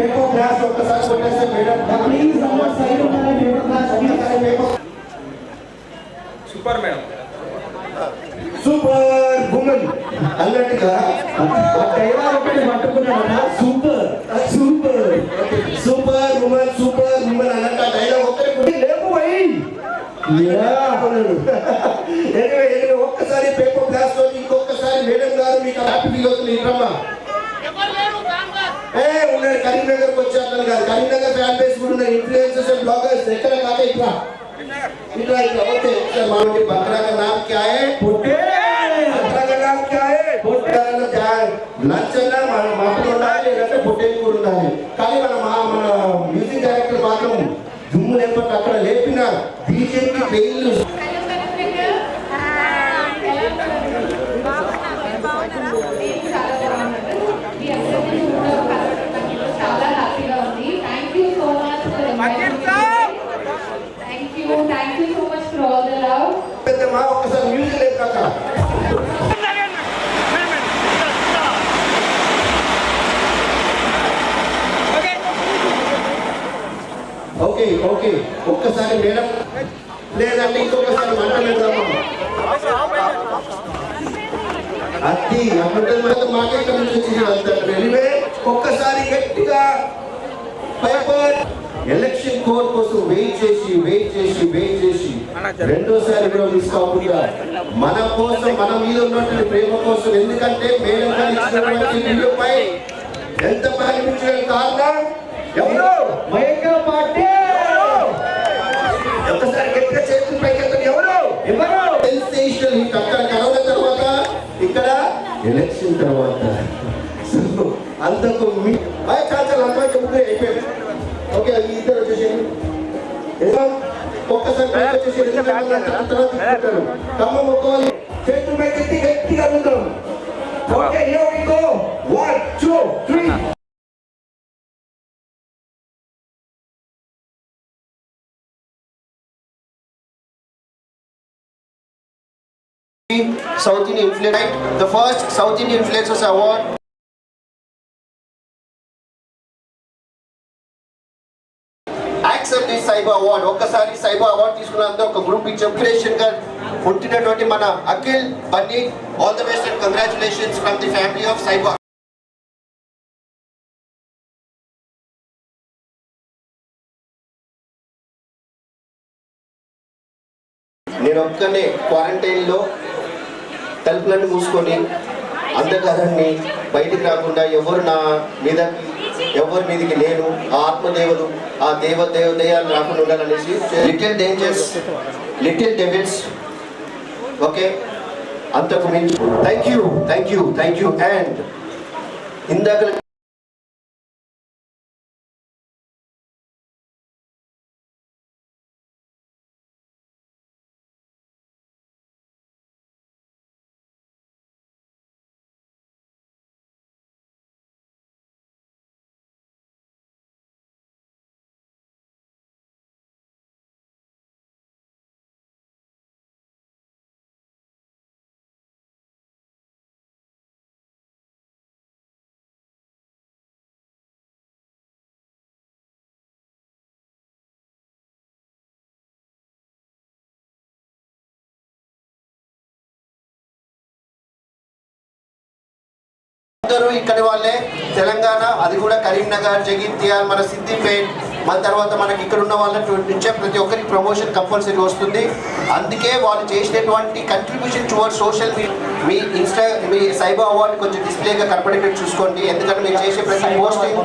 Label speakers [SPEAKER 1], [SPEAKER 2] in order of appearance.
[SPEAKER 1] Paper class ఒక్కసారి కొట్టేస్తే madam please అందరూ సైడ్ ఉండాలి
[SPEAKER 2] పేపర్ క్లాస్
[SPEAKER 1] ఒక్కసారి పేపర్
[SPEAKER 3] సూపర్ మేడం
[SPEAKER 1] సూపర్ గుమన్ అల్లట్టుగా
[SPEAKER 2] ఆ దైవాలు ఒకటి పట్టుకున్నాడట సూపర్ సూపర్
[SPEAKER 1] సూపర్ గుమన్ సూపర్ గుమన్ అన్నట్టు ఆ డైలాగ్ లేపు పోయి. ఎనివే ఎనివే ఒక్కసారి పేపర్ క్లాస్లో ఇంకొకసారి మేడం గారు మీకు హ్యాపీ ఫీల్ అవుతుంది ఇట్రమ్మా కరీంనగర్ కరీంనగర్కి వచ్చారు కాదు. కరీంనగర్ ఫ్యాన్ బేస్ కూడా ఉన్న ఇన్ఫ్లుయెన్సర్స్ అండ్ బ్లాగర్స్ ఎక్కడ కాక ఇట్లా. ఇట్లా ఇట్లా. ఓకే సార్ మా ఊరి కా నామ్ క్యా హై?
[SPEAKER 2] పొట్టే!
[SPEAKER 1] బక్రా నామ్ క్యా హై? పొట్టే! లంచ్ అన్నా మన మాటలు ఉండాలి లేదంటే పొట్టే కూడా ఉండాలి. కానీ మన మా మన మ్యూజిక్ డైరెక్టర్ మాత్రం దుమ్ము లేకపోతే అక్కడ లేపినారు. BJP fail okay okay. ఒక్కసారి మేడం. లేదంటే ఇంకొకసారి మంట పెడదామా? అది అప్పుడు మాకే ఇక్కడ ఒక్కసారి గట్టిగా పేపర్ ఎలక్షన్ కోడ్ కోసం వెయిట్ చేసి వెయిట్ చేసి వెయిట్ చేసి రెండోసారి కూడా మిస్ కాకుండా మన కోసం మన మీద ఉన్నటువంటి ప్రేమ కోసం ఎందుకంటే మేడం గారు ఇచ్చినటువంటి వీడియోపై ఎంత పరిమించడం కారణం? ఎవరు?
[SPEAKER 2] మయంగా
[SPEAKER 1] వచ్చిన తర్వాత సో అంతకు మీ అయ్యి చాలా చాలా అమ్మాయి చెప్తే అయిపోయింది. ఓకే ఇద్దరు వచ్చేసేయండి. ఒక్కసారి వచ్చేసి కమ్మ మొక్కవాలి చేతులు పెట్టి గట్టిగా ఉంటాం okay here we go South Indian Influencer, the first South Indian Influencers Award. Accept cyber award ఒక్కసారి సైబర్ అవార్డ్ తీసుకున్నందుకు ఒక గ్రూప్ ఇన్స్పిరేషన్గా పుట్టినటువంటి మన Akhil Bunny all the best and congratulations from the family of cyber నేను ఒక్కనే క్వారంటైన్లో తలుపులన్నీ మూసుకొని అంధకారాన్ని బయటికి రాకుండా ఎవరు నా మీద ఎవరి మీదకి నేను ఆ ఆత్మదేవులు ఆ దేవ దేవదేయాలు రాకుండా ఉండాలనేసి little dangers little devils. Okay? అంతకు మించి. Thank you thank you thank you and ఇందాక అందరూ ఇక్కడి వాళ్ళే. తెలంగాణ అది కూడా కరీంనగర్ జగిత్యాల్ మన సిద్దిపేట్. మన తర్వాత మనకి ఇక్కడ ఉన్న వాళ్ళ నుంచే ప్రతి ఒక్కరికి ప్రమోషన్ కంపల్సరీ వస్తుంది. అందుకే వాళ్ళు చేసినటువంటి కంట్రిబ్యూషన్ టువర్డ్ సోషల్ మీ ఇన్స్టా మీ సైబర్ అవార్డు కొంచెం డిస్ప్లేగా కనపడేటట్టు చూసుకోండి. ఎందుకంటే మీరు చేసే ప్రతి పోస్టింగ్